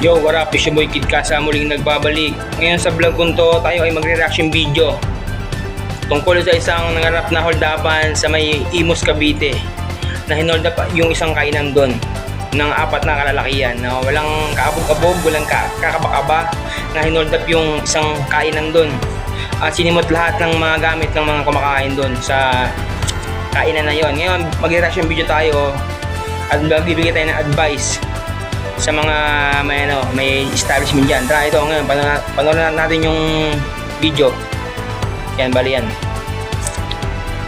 Yo, what up? It's your boy Kid Kasa muling nagbabalik. Ngayon sa vlog ko to, tayo ay magre-reaction video tungkol sa isang nangarap na holdapan sa may Imus Cavite na hinold up yung isang kainan doon ng apat na kalalakihan na walang kaabog-abog, walang ka kakabakaba na hinold up yung isang kainan doon at sinimot lahat ng mga gamit ng mga kumakain doon sa kainan na yon. Ngayon, magre-reaction video tayo at magbibigay tayo ng advice sa mga may ano, may establishment diyan. Tara ito ngayon, pano- panoorin natin yung video. Yan, bali yan.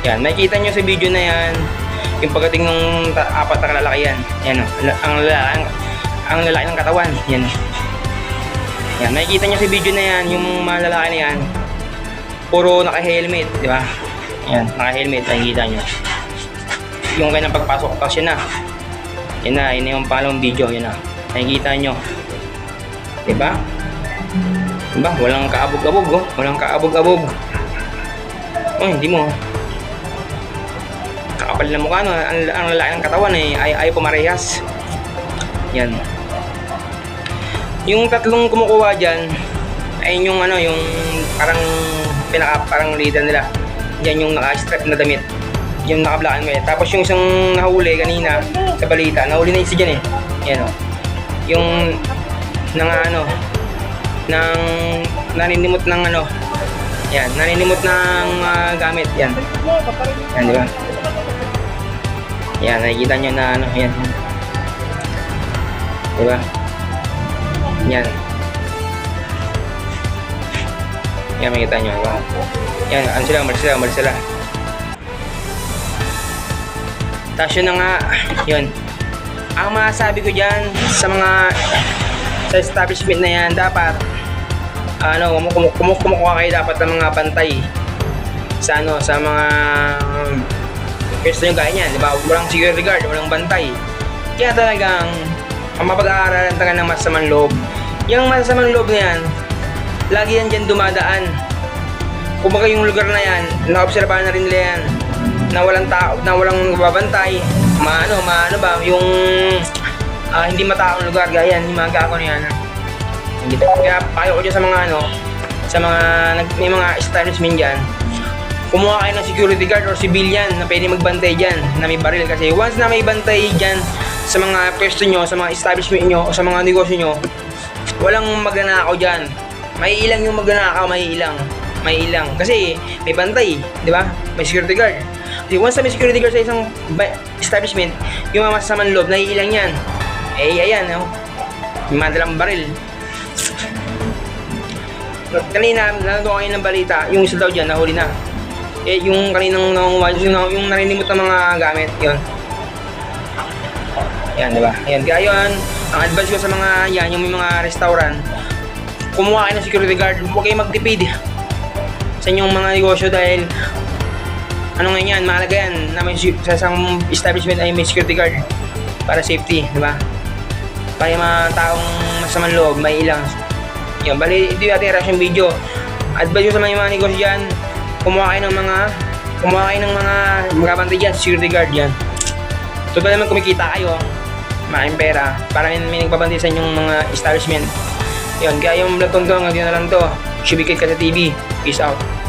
Yan, makikita nyo sa video na yan, yung pagdating ng apat na kalalakihan. Yan o, ang, ang, ang, ang lalaki ng katawan. Yan. Yan, makikita nyo sa video na yan, yung mga lalaki na yan, puro naka-helmet, di ba? Yan, naka-helmet, nakikita nyo. Yung kanyang pagpasok, tapos yun na. Yan na, yun na yung pangalawang video, yun na. Nakikita nyo. Diba? Diba? Walang kaabog-abog, oh. Walang kaabog-abog. Oh, hindi mo. Kakapal na mukha, no? Ang, ang lalaki ng katawan, eh. Ay, ay pumarehas. Yan. Yung tatlong kumukuha dyan, ay yung ano, yung parang pinaka parang leader nila. Yan yung naka-strap na damit. Yung nakablakan mo eh. Tapos yung isang nahuli kanina sa balita, nahuli na isa dyan eh. Yan o. Yung nang ano, ng naninimot ng ano, yan, naninimot ng ah, gamit, yan. Yan, di ba? Yan, nakikita nyo na ano, yan. Di ba? Yan. Yan, makikita nyo. Ba? Yan, ano sila, umalis sila, umalis sila. Tapos yun na nga, yun. Ang masasabi ko dyan sa mga sa establishment na yan, dapat ano, kumu- kumu- kumukuha kayo dapat ng mga bantay sa ano, sa mga um, pwesto yung gaya niyan, di ba? Walang security guard, walang bantay. Kaya talagang ang mapag-aaralan talaga ng masasamang loob. Yung masasamang loob na yan, lagi yan dyan dumadaan. Kumbaga yung lugar na yan, naobserbahan na rin nila yan na walang tao, na walang babantay, maano, maano ba, yung ah, hindi mataong lugar, gaya mga gako na yan. Kaya payo ko dyan sa mga ano, sa mga, may mga establishment dyan, kumuha kayo ng security guard or civilian na pwede magbantay dyan, na may baril. Kasi once na may bantay dyan sa mga pwesto nyo, sa mga establishment nyo, o sa mga negosyo nyo, walang magnanakaw dyan. May ilang yung magnanakaw, may ilang. May ilang. Kasi may bantay, di ba? May security guard. Kasi once na may security guard sa isang establishment, yung mga masasamang loob, naiilang yan. Eh, ayan, no? May mga dalang baril. Kanina, nanonood kayo ng balita, yung isa daw dyan, nahuli na. Eh, yung kaninang nangunguha, yung, yung naninimot ng mga gamit, yun. Yan, di ba? Ayan, kaya yun, ang advice ko sa mga yan, yung may mga restaurant, kumuha kayo ng security guard, huwag kayo magtipid sa inyong mga negosyo dahil ano nga yan, mahalaga yan na may sa isang establishment ay may security guard para safety, di ba? Para yung mga taong masamang loob, may ilang. Yan, bali, ito yung ating reaction video. Advice ko sa mga, negosyo dyan, kumuha kayo ng mga, kumuha kayo ng mga magkabantay dyan, security guard yan. So, naman kumikita kayo, maraming pera, para may, may nagbabantay sa inyong mga establishment. Yun, kaya yung vlog ko hanggang na lang to. Shubikit ka sa TV. Peace out.